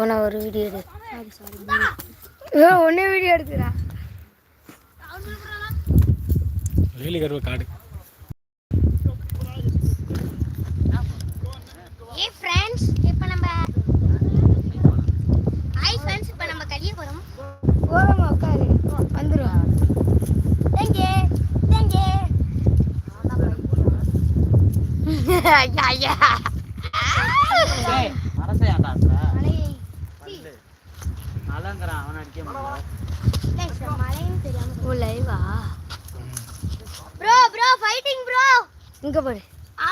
சோனா ஒரு வீடியோ எடு. ஒன்னே வீடியோ எடுக்கிறா வேலி கருவ காடு. ஏ ஃப்ரெண்ட்ஸ் இப்போ நம்ம ஹாய் ஃப்ரெண்ட்ஸ் இப்போ நம்ம போகிறோம் போகிறோம் உட்காரு. வந்துடும் தேங்கே தேங்கே ஐயா ஐயா. ஓ லைவா ப்ரோ ப்ரோ ஃபைட்டிங் ப்ரோ இங்க போடு ஆ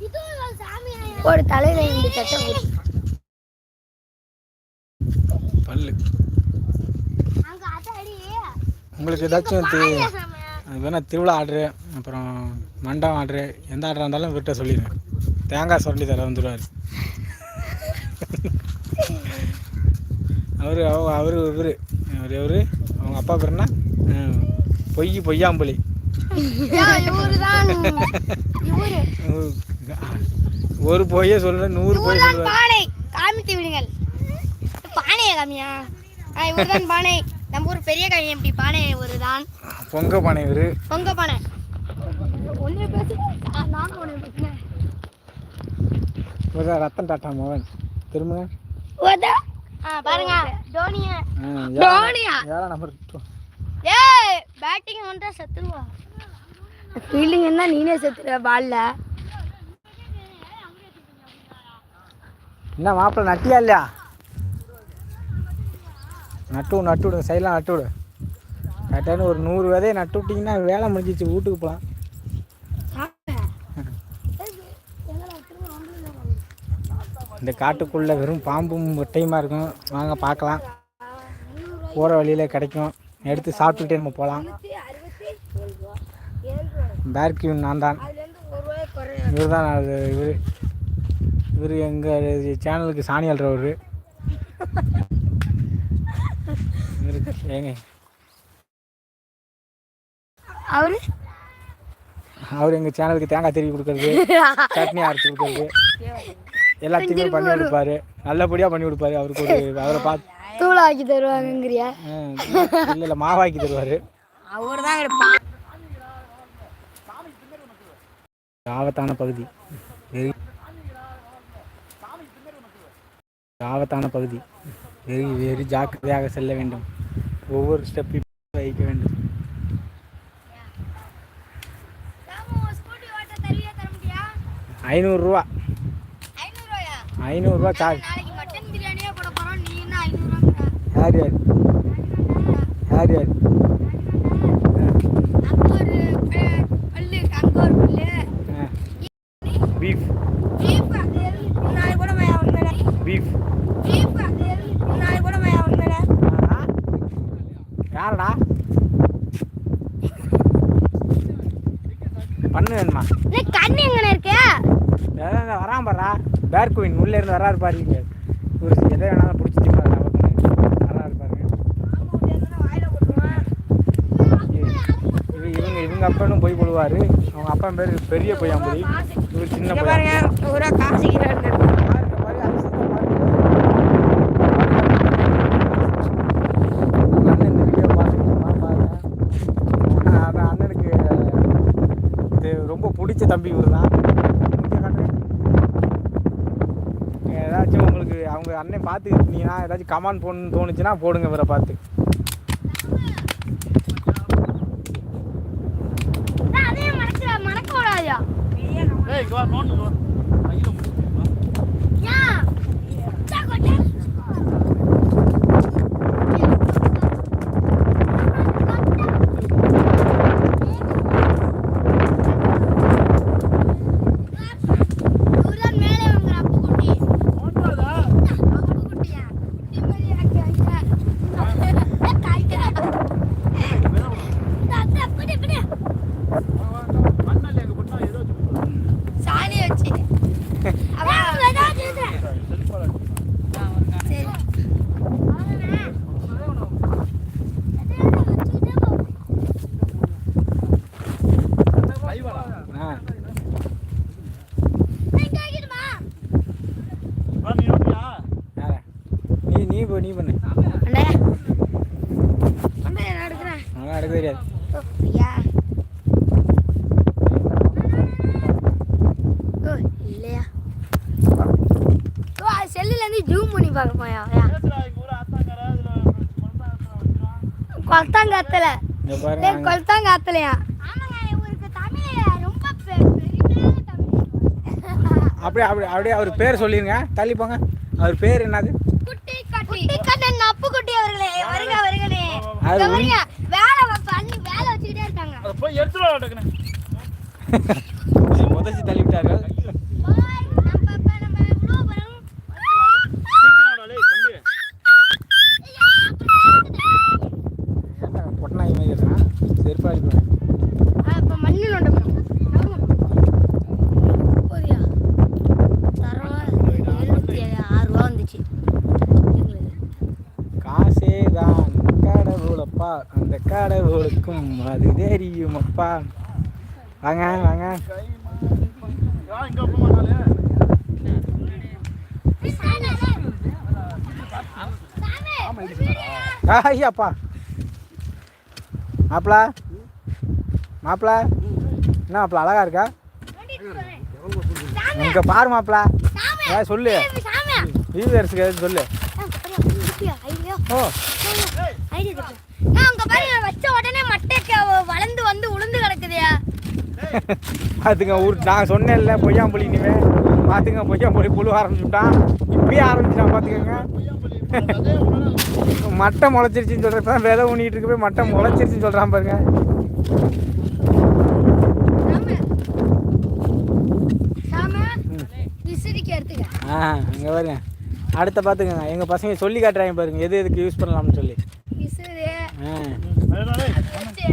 இது சாமி ஒரு தலையில இந்த போடு பல்லு. அங்க அடி உங்களுக்கு ஏதாச்சும் வேணா திருவிழா ஆர்டரு அப்புறம் மண்டபம் ஆர்டரு எந்த ஆர்டராக இருந்தாலும் இவர்கிட்ட சொல்லிடுங்க தேங்காய் சொல்லி தர வந்துடுவார் அவர் அவர் இவர். அவர் இவர். அவங்க அப்பா பேர் என்ன? ம், பொய் பொய்யாம்பலி. இவரு தான் இவரு. ஒரு பொய்யை சொல்ற நூறு பொய் பானை. காமித்து விடுங்கள். பானையா காமியா? ஆ இவர்தான் பானை. நம்ம ஊர் பெரிய கவிஞன் இப்படி பானை இவருதான். பொங்க பானை இவர். பொங்க பானை. ஒன்னே பேசு. நான் ஒன்னே பேசுனேன் தான் ரத்தன் டாட்டா மோகன். திரும்ப பாருங்க. டோனியா தோனியா? ஏழாம் நம்பர் ஏய் பேட்டிங் வந்தா செத்துருவா. ஃபீல்டிங் இருந்தா நீனே செத்துருவ பால்ல என்ன மாப்பிள்ள நட்டியா இல்லையா? நட்டு நட்டு விடுங்க சைடெலாம் நட்டு விடு. கரெக்டான ஒரு நூறு விதையை நட்டு விட்டிங்கன்னா வேலை முடிஞ்சிச்சு வீட்டுக்கு போகலாம் இந்த காட்டுக்குள்ளே வெறும் பாம்பும் ஒட்டையுமா இருக்கும்? வாங்க பார்க்கலாம். போகிற வழியில் கிடைக்கும். எடுத்து சாப்பிட்டுக்கிட்டே நம்ம போகலாம். பேர்கியூ நான் தான். இவர் தான் இவர் இவர் எங்கள் சேனலுக்கு சாணி அல்றவர் ஏங்க. அவரு? அவர் எங்கள் சேனலுக்கு தேங்காய் திருவி கொடுக்கறது சட்னி அரைச்சி கொடுக்கறது. எல்லாத்தையுமே பண்ணி கொடுப்பாரு. நல்லபடியாக பண்ணி கொடுப்பாரு. அவருக்கு ஒரு அவரை பார்த்து தூளாக்கி தருவாங்கங்கிறியா? இல்லை இல்லை மாவாக்கி தருவார். அவர் தான் இருப்பான் ஆபத்தான பகுதி. ஆபத்தான பகுதி. வெறி வெறி ஜாக்கிரதையாக செல்ல வேண்டும். ஒவ்வொரு ஸ்டெப்பையும் வைக்க வேண்டும். ஸ்கூட்டி ஓட்ட தருவியா தர முடியா? ஐநூறுரூவா ஐநூறுவாயா ஐநூறுரூவா சார்ஜ் நாளைக்கு மட்டன் பிரியாணியே போட போறோம் நீ என்ன ஐநூறுவா யார் யார்? யார் யார் பீஃப். பீஃப் யாரடா? பண்ணு வேணுமா? கண்ணு வரான் பாரா குயின் உள்ளே இருந்து வராரு பாருங்க ஒரு எதை வேணாலும் பிடிச்சிட்டு பாரு வராரு பாருங்க. இவ- இவங்க இவங்க அப்பனும் போய் போடுவாரு. அவங்க அப்பா பேர் பெரிய பையன்புலி இவர் சின்ன பையன் பாருங்க ஒரு காசுகிறாரு பாருங்க, பாருங்க, அதிசயத்தை பாருங்க. அண்ணன் இந்த வீடியோ பார்த்துக்கிட்டு பாருங்க. அதான் அண்ணனுக்கு இது ரொம்ப பிடிச்ச தம்பி இவர் தான் ஏதாச்சும் அண்ணன் பார்த்துக்கிட்டீங்கன்னா ஏதாச்சும் கமெண்ட் போடணும்னு தோணுச்சுன்னா போடுங்க இவரை பார்த்து. அதையும் மறக்க மறக்க கூடாதா ஏய் இங்க வா நோண்டு வா கையில முடிச்சு ஏன் சாக்கோட்டை மேலே வாங்குற அப்பு குட்டி அப்பு குட்டியா நிம்மதி ஆக்கி வைக்க காய்க்கிறா பிடி பிடி மண்ணல்ல எங்க போட்டா ஏதோ சாணி வச்சு பேர் தெரியாது ஓ, ஐயா இல்லையா? ஓ அது செல்லுலேருந்து ஜூம் பண்ணி வச்சுக்கிறான். கொளத்தாங்காத்துல இங்க பாருங்க டேய் கொளத்தாங்காத்துலையா அப்படியே அப்படி அப்படியே அவர் பேர் சொல்லிருங்க. தள்ளி போங்க. அவர் பேர் என்னது? குட்டி கட்டி குட்டி கண்ணன் அப்பு குட்டி அவர்களே அது இங்க வருங்க வேலை பண்ணி வேலை வச்சுக்கிட்டே இருக்காங்க. அதை போய் எடுத்துட்டு தள்ளி விட்டார்கள் பாய் நம்ம இப்ப நம்ம இவ்வளோ பரம் சீக்கிரம் வாடா, டேய், தம்பி. பொட்டநாய் மாதிரி இருக்கிறான் செருப்பா அடிப்பேன் இப்போ மண்ணில் நோண்ட போகிறோம் போதியா தரம் எழுபத்தி ஆறு ரூபா வந்துச்சு எங்களுக்கு காசே தான் கடவுளப்பா அந்த கடவுளுக்கும் அது தெரியுமப்பா வாங்க வாங்க ஐயாப்பா மாப்பிள மாப்பிள என்ன மாப்பிள அழகா இருக்கா இங்க பாரு மாப்பிள ஏன் சொல்லு வியூவர்ஸுக்கு எதுவும் சொல்லு ஓ வச்ச உடனே மட்டைக்கு வளர்ந்து வந்து உளுந்து கிடக்குதுயா பார்த்துங்க ஊர் நான் சொன்னேன்ல பொய்யாம்புலி இனிமே. பார்த்துங்க பொய்யாம்புலி புழு ஆரம்பிச்சுட்டான் இப்பயே ஆரம்பிச்சிட்டான் பார்த்துக்கோங்க மட்டை முளைச்சிருச்சுன்னு சொல்கிறேன் இப்போ விதை ஊனிட்டு இருக்கு போய் மட்டை முளைச்சிருச்சுன்னு சொல்கிறான் பாருங்க. ஆ பாருங்க. அடுத்த பார்த்துக்கோங்க எங்கள் பசங்க சொல்லி காட்டுறாங்க பாருங்க. எது எதுக்கு யூஸ் பண்ணலாம்னு சொல்லி. ஆ அதேடா, டேய். வச்சு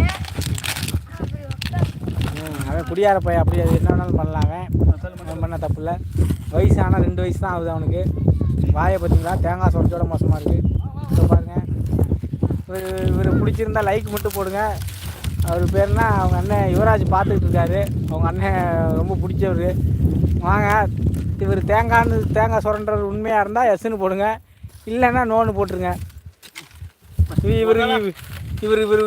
அப்படி உட்கார். ம், அவன் குடியார பையன் அப்படி அது என்ன வேணாலும் பண்ணலாம் அவன் பண்ண தப்பு இல்லை. வயசு ஆனால் ரெண்டு வயசு தான் ஆகுது அவனுக்கு. வாயை பார்த்தீங்களா? தேங்காய் சொரச்சோட மோசமாக இருக்குது இப்போ பாருங்க. இவர் இவர் பிடிச்சிருந்தா லைக் மட்டும் போடுங்க. அவர் பேர்னா அவங்க அண்ணன் யுவராஜ் பார்த்துக்கிட்டு இருக்காரு. அவங்க அண்ணன் ரொம்ப பிடிச்சவர். வாங்க. இவர் தேங்காய்னு தேங்காய் சுரண்டவர் உண்மையாக இருந்தால் எஸ்ன்னு போடுங்க. இல்லைன்னா நோன்னு போட்டுருங்க. இவர் இவர் இவர்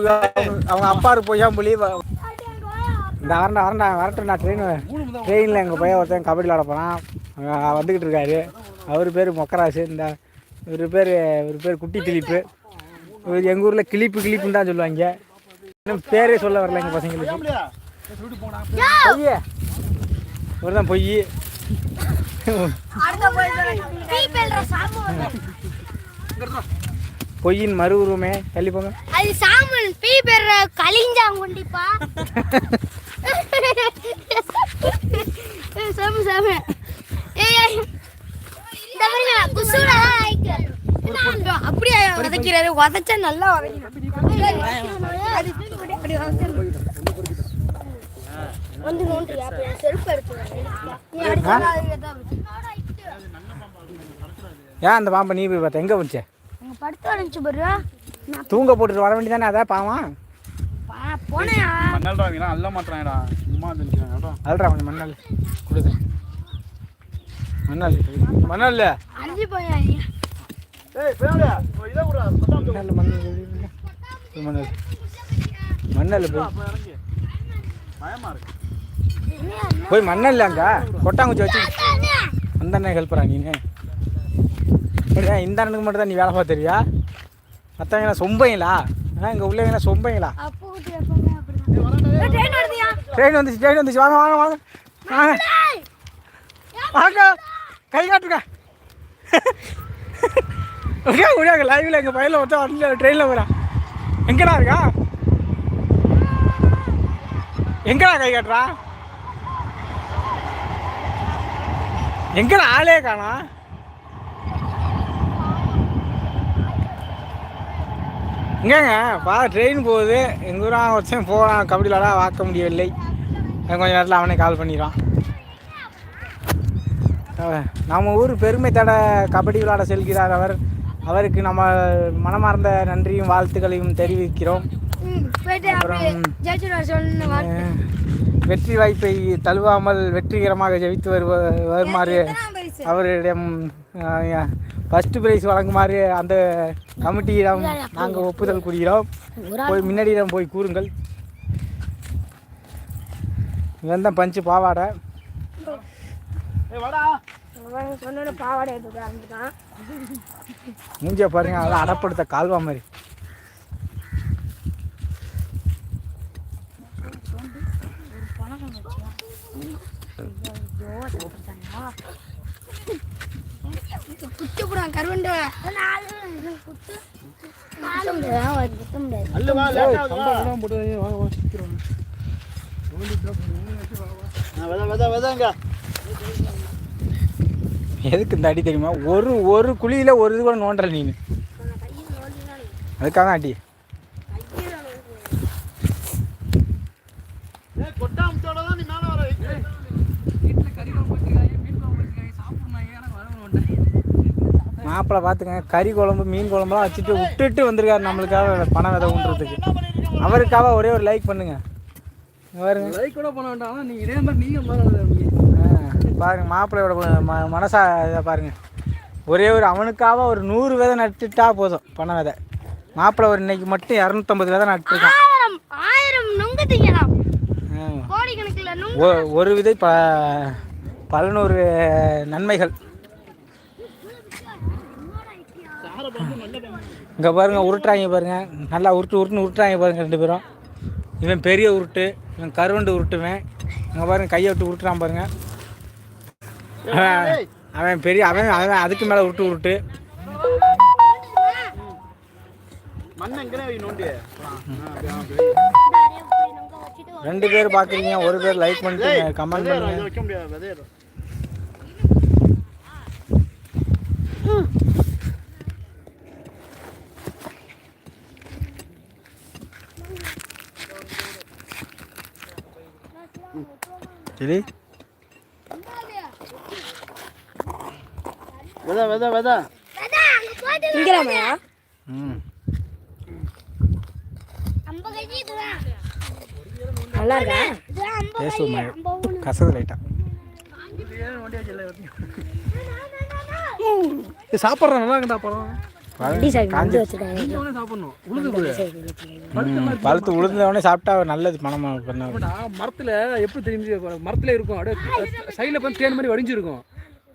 அவங்க அப்பாரு பொய்யாம்புலி இந்த வரண்டா வரண்டா வரட்டும் நான் ட்ரெயின் ட்ரெயினில் எங்கள் பையன் ஒருத்தன் கபடி விளாட போகிறான் வந்துக்கிட்டு இருக்காரு. அவர் பேர் மொக்கராசு. இந்த இவர் பேர் இவர் பேர் குட்டி கிளிப்பு இவர் எங்கள் ஊரில் கிளிப்பு கிளிப்புன்னு தான் சொல்லுவாங்க. இன்னும் பேரே சொல்ல வரல எங்கள் பசங்களுக்கு. பொய் இவர் தான் பொய். அடுத்த போய் பொய்யின் மறு உருவமே? தள்ளி போங்க. அது சாமுல் பீ பேர் கலிஞ்சாங்குண்டிப்பா ஏய், சாமு சாமு. ஏய். இந்த பாருங்க குசூரா ஆயிக்கு அப்படியே உதைக்கிறாரு உதைச்சா நல்லா ஏன் அந்த பாம்பை நீ போய் பார்த்த? எங்கே அங்க படுத்து அடைஞ்சு பாரு. தூங்க போட்டுட்டு வர வேண்டியதானே அதான் பாவம்? பா- போனேன். மண்ணால்டா, இவங்கெல்லாம் அள்ள மாட்றாங்கடா. சும்மா அடா. அல்றா கொஞ்சம் மண்ணல் கொடுத்து மண்ணல் மண்ணல் அழிஞ்சு போயா ஏய், ஒரு இதை தேதி. மண்ணல் மண்ணல் மண்ணல் மண்ணல் போய். பயமா இருக்கு. போய் மண்ணல் அங்க. கொட்டாங்குச்சி வச்சு அந்த அண்ணன் ஹெல்ப் நீனு. அப்படியா இந்த அண்ணனுக்கு மட்டும் தான் நீ வேலை பார்த்துறியா மற்றவங்க சொம்பைங்களா? ஆ இங்கே உள்ளவங்க சொம்பைங்களா? ட்ரெயின் வந்துச்சு ட்ரெயின் வந்துச்சு. வாங்க வாங்க வாங்க. வாங்க. வாங்க. கை காட்டுங்க. ஓகே முடியாங்க லைவில் எங்கள் பையனில் ஒருத்தன் வந்து ட்ரெயினில் போகிறான் எங்கடா இருக்கா? எங்கடா கை காட்டுறா? எங்கடா ஆளே காணா இங்கேங்க பா ட்ரெயின் போகுது. எங்கள் ஊராக ஒருத்தன் போகிறான் கபடி விளாட பார்க்க முடியவில்லை. அவன் கொஞ்ச நேரத்தில் அவனே கால் பண்ணிடுவான். நம்ம ஊர் பெருமை தட கபடி விளையாட செல்கிறார் அவர். அவருக்கு நம்ம மனமார்ந்த நன்றியும் வாழ்த்துக்களையும் தெரிவிக்கிறோம். வெற்றி வாய்ப்பை தழுவாமல் வெற்றிகரமாக ஜெயித்து வருவ வருமாறு அவரிடம் ஃபஸ்ட்டு ப்ரைஸ் வழங்குமாறு அந்த கமிட்டியிடம் நாங்கள் ஒப்புதல் கூறுகிறோம். போய் முன்னாடியிடம் போய் கூறுங்கள். இவன் தான் பஞ்சு பாவாடை. மூஞ்சிய பாருங்க அதெல்லாம் அடப்படுத்த கால்வா மாதிரி. குத்து போடுவான் கருவண்டு எதுக்கு இந்த அடி தெரியுமா? ஒரு ஒரு குழியில் ஒரு இது கூட நோண்டல நீ அதுக்காக தான் அடி ஏய் கொட்டாமத்தோட தான் நீ மேல வர வைக்க மாப்பிள்ளை பார்த்துக்கங்க. கறி குழம்பு மீன் குழம்புலாம் வச்சுட்டு விட்டுட்டு வந்திருக்காரு நம்மளுக்காக பணம் விதை ஊன்றதுக்கு. அவருக்காக ஒரே ஒரு லைக் பண்ணுங்க. இங்க பாருங்க. லைக் கூட பண்ண வேண்டாம். ஆனா நீங்க இதே மாதிரி நீங்க மாறாத ஆ, பாருங்க மாப்பிள்ளையோட ம மனசா இதை பாருங்க. ஒரே ஒரு அவனுக்காக ஒரு நூறு விதை நட்டுட்டா போதும் பண விதை. மாப்பிள்ளை ஒரு இன்னைக்கு மட்டும் இரநூத்தம்பது விதை நட்டுருக்கான். ஒரு விதை ப பதினோரு நன்மைகள். இங்கே பாருங்க உருட்டுறாங்க பாருங்க. நல்லா உருட்டு உருட்டுன்னு உருட்டுறாங்க பாருங்க ரெண்டு பேரும். இவன் பெரிய உருட்டு இவன் கருவண்டு உருட்டுவேன். இங்கே பாருங்க கையை விட்டு உருட்டுறான் பாருங்க. அவன் அவன் பெரிய அவன் அவன் அதுக்கு மேலே உருட்டு உருட்டு. ரெண்டு பேர் பார்க்குறீங்க ஒரு பேர் லைக் பண்ணிட்டு கமெண்ட் பண்ணுங்க இதை வைக்க முடியாது விதையிடும் சரி வித வித வித திங்கலாமையா ம் நல்லா இருக்கா பேசுவோம் கசது லைட்டாக சாப்பிட்றேன் நல்லா இருக்கா பழம் பழுத்து உளுந்தவொடனே சாப்பிட்டா நல்லது பண்ண மரத்துல எப்படி தெரிஞ்சு மரத்துல இருக்கும். அப்படியே சைடில் பார்த்து தேன் மாதிரி வடிஞ்சிருக்கும்.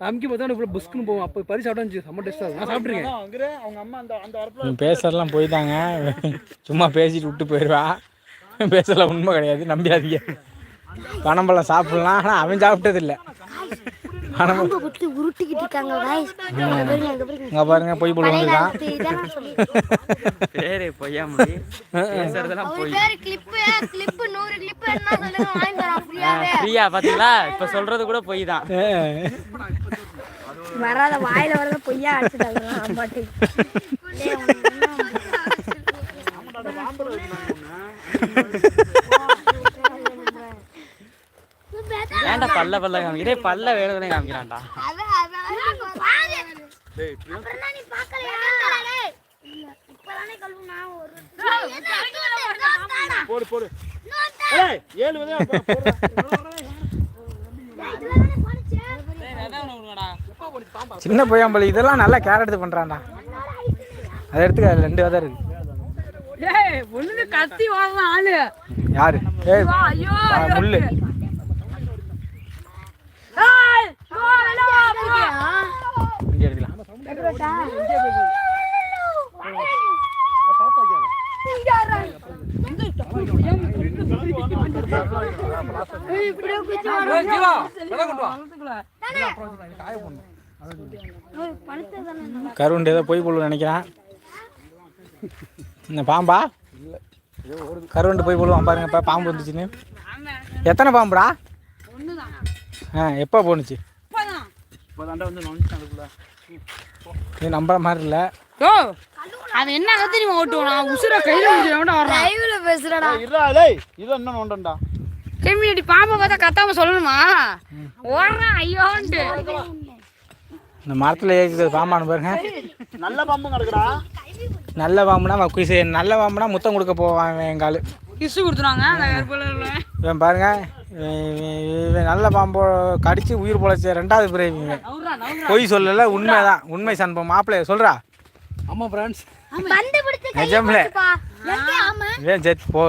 அமுக்கி பார்த்தா இவ்வளோ புஸ்க்குன்னு போகும். அப்போ பறி சாப்பிட்டா செம்ம டேஸ்ட்டாக இருக்கும். நான் சாப்பிட்ருக்கேன் அங்கே அவங்க அம்மா அந்த அந்த வரப்புல நீ பேசுறதெல்லாம் போயிட்டாங்க. சும்மா பேசிட்டு விட்டு போயிடுவா பேசலாம் உண்மை கிடையாது. நம்பியாதீங்க. பனம்பழம் சாப்பிடலாம். ஆனால் அவன் சாப்பிட்டது ரொம்ப குத்தி உருட்டிக்கிட்டு இருக்காங்க பாருங்க. இங்கே பொய் சொல்லி- பேரு பொய்யா முடி பேசுறதெல்லாம் அவர் பேரு சொல்லுங்க, வாங்கி தரோம் பாத்தீங்களா? இப்ப சொல்றது கூட பொய் தான் வராத வாயில வரத பொய்யா அடிச்சுட்டாங்க அம்மாட்டி ஏன்டா பல்ல பல்ல காமிக்கிறே? பல்ல வேணுதுனே காமிக்கிறான்டா. போடு போடு. ஏழு. சின்ன பையன்பழி இதெல்லாம் நல்லா கேர் எடுத்து பண்ணுறான்டா அதை எடுத்துக்க அதுல ரெண்டு விதை இருக்கு. கத்தி ஆளு. யாரு? ஏய் முள்ளு ஏய் போ, வெளில வா, போ. இங்கே எடுக்கலாம் கருவண்டு ஏதோ பொய் போல நினைக்கிறான். இந்த பாம்பா? கருவண்டு போய் புழுவான் பாருங்க பாம்பு வந்துச்சுன்னு. எத்தனை பாம்புடா? ஆ எப்போ போணுச்சு? இப்போ தாண்டா வந்து நோண்டிட்டான் அதுக்குள்ள இது நம்புற மாதிரி இல்லை. யோ அது என்ன கத்திரிமா ஓட்டுவோம் நான் உசுர கையில முடிச்சு எவன்டா வர்றான்? லைவ்ல பேசுறடா. ஏய், இருடா டேய் இது என்ன நோண்டண்டா. கம்யூனிட்டி பாம்பை பார்த்தா கத்தாம சொல்லணுமா? ஓடுறான் ஐயோன்ட்டு. இந்த மரத்தில் ஏற்கிறது பாம்பானு பாருங்க. நல்ல பாம்பும் கிடக்குடா நல்ல பாம்புனா ம- குசி- நல்ல பாம்புனா முத்தம் கொடுக்க போவான் எங்கள் ஆளு. கிசு கொடுத்துருவாங்க இவன் பாருங்க. இவன் இவன் நல்ல பாம்போ கடிச்சு உயிர் பொழைச்ச ரெண்டாவது பிறவி இவன். பொய் சொல்லல உண்மைதான். உண்மை சன்பம் மாப்பிள்ளைய சொல்றா. ஆமாம் ஃப்ரெண்ட்ஸ் பந்து பிடிச்சு கையை நிஜம்ல. ஆமா? இவன் செத் போ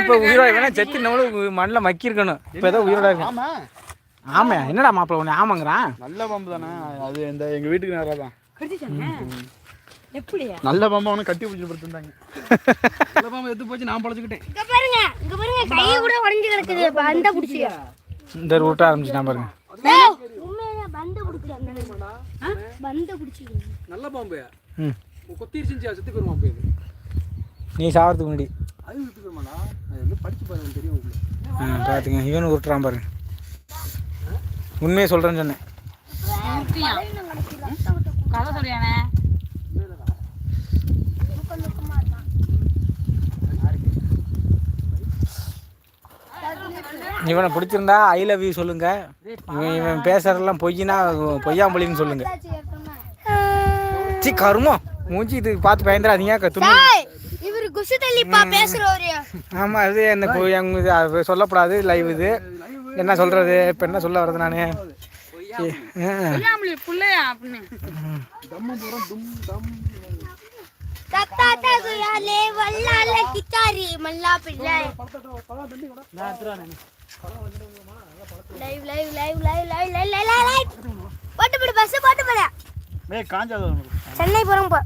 இப்போ உயிரோட இவெல்லாம் செத்து நம்மளும் மண்ணில் மக்கி இருக்கணும் இப்போ ஏதோ உயிரோட இருக்கு ஆமா. ஆமா என்னடா மாப்பிள்ளை உன்னை ஆமாங்கிறான்? நல்ல பாம்பு தானே. அது இந்த எங்க வீட்டுக்கு நேரம் தான். எப்படியா? நல்ல பாம்பு அவனை கட்டி பிடிச்சி படுத்திருந்தாங்க நல்ல பாம்பு எடுத்து போச்சு நான் பழச்சிக்கிட்டேன். இங்க பாருங்க இங்க பாருங்க கை கூட உடைஞ்சு கிடக்குது. பந்த பிடிச்சி இந்த ரூட்ட ஆரம்பிச்சுட்டான் பாருங்க. உண்மையா பந்து பிடிக்கல பந்து பிடிச்சி நல்ல பாம்பு ம். கொத்திருச்சுச்சு செத்து போயிருமா பாம்பு இது நீ சாவறதுக்கு முன்னாடி. அது செத்து போயிருமாடா அது வந்து படிச்சு பாருங்க தெரியும் உங்களுக்கு. ஆ பார்த்துங்க இவனு உருட்டுறான் பாருங்க. உண்மையை சொல்கிறேன்னு சொன்னேன். கதை சொல்லியானே இவனை பிடிச்சிருந்தா ஐ லவ் யூ சொல்லுங்க. இவன் இவன் பேசுறதெல்லாம் பொய்யினா பொய்யாம்பொழின்னு சொல்லுங்க. சி கருமோ. மூஞ்சி இது பார்த்து பயந்துடாதீங்க துணி இவரு குசு தள்ளிப்பா பேசுறவரு. ஆமாம் அது என்ன அது சொல்லக்கூடாது லைவ் இது. என்ன சொல்கிறது இப்போ என்ன சொல்ல வர்றது நான்? வல்லால கிட்டாரி மல்லா பிள்ளை. Live live live live live live live live live போட்டு போடு பஸ் போட்டு போடு. ஏய் காஞ்சாத சென்னை போறோம் போ.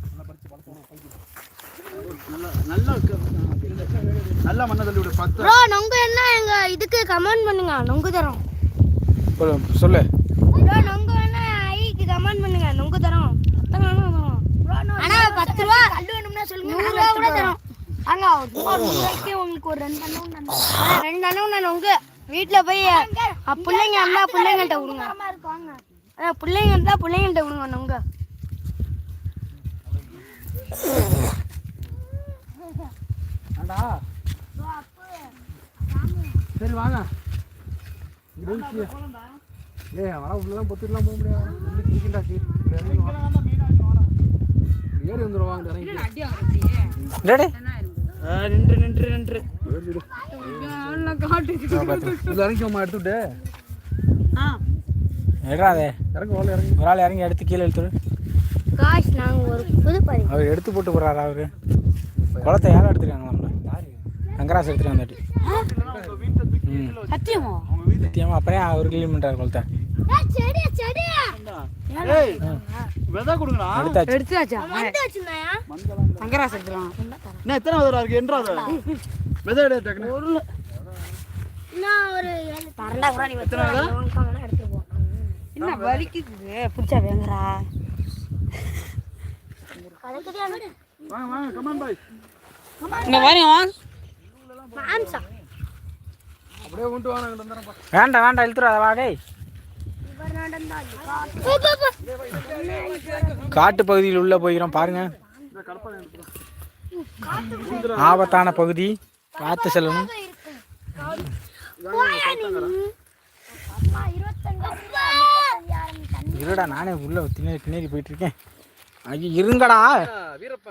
நல்ல நல்ல மண்ணை தள்ளி விடு பத்து. ப்ரோ நொங்கு என்ன? எங்க இதுக்கு கமெண்ட் பண்ணுங்க. நொங்கு தரோம். சொல்லு. ப்ரோ நொங்கு என்ன? ஐக்கு கமெண்ட் பண்ணுங்க. நொங்கு தரோம். ஆனா பத்து ரூபா கல்லு வேணும்னா சொல்லுங்க. நூறு ரூபா கூட தரோம். அங்க உங்களுக்கு ஒரு ரெண்டு அண்ணன் ரெண்டு அண்ணன் நான் நொங்கு. வீட்டில் போய் பிள்ளைங்க இருந்தால் பிள்ளைங்கள்ட்ட விடுங்க. பிள்ளைங்க இருந்தால் பிள்ளைங்கள்ட்ட விடுங்க நொங்க சரி வாங்க. ஏ வர உள்ளதான் பொத்துட்டுலாம் போக முடியாது. இருக்குண்டா ஏறி வந்துடுவாங்க நின்று நின்று நின்று. இறங்கிக்கோமா எடுத்துட்டு எடுறாதே இறங்க வரல இறங்கி ஒரு ஆள் இறங்கி எடுத்து கீழே இழுத்துரு காஷ் நாங்க ஒரு புது பறி. அவர் எடுத்து போட்டு போடுறாரு அவரு. குளத்தை யாரும் எடுத்துருக்காங்களா ரங்கராஜ் எடுத்துருக்காங்க தாட்டி சத்தியமோ? சத்தியமா அப்புறம் அவர் கிளீன் பண்ணுறாரு குளத்தை? எடுத்தாச்சு. சங்கராஸ் எடுத்துலாம் என்ன எத்தனை விதை இருக்கு? என்றாத விதை எடு பரண்டா கூட நீ எடுத்துருவோம் என்ன வலிக்குது? பிடிச்சா வேண்டாம் வேண்டாம் இழுத்துறாத வாடே காட்டு பகுதியில் உள்ள போயிடும் பாருங்க. ஆபத்தான பகுதி. காத்து செல்லணும். இருடா நானே உள்ள பின்னாடி பின்னாடி போயிட்டு இருக்கேன் ஐயோ இருங்கடா. வீரப்பா.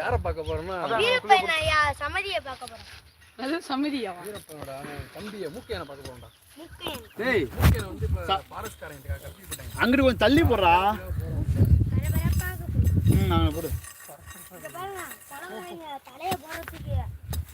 யாரை பார்க்க போறோம்னா? வீரப்பன் ஐயா சமதியை பார்க்க போறோம். அது சம்மதியாவா வீரப்பனோட தம்பியை மூக்கையனை பார்க்க போறோம்டா. முக்கையன். டேய் மூக்கையனை வந்து இப்போ ஃபாரஸ்ட்காரன் கல்வி போட்டாங்க அங்கிட்டு கொஞ்சம் தள்ளி போடுறா. ம் போடு. தலைய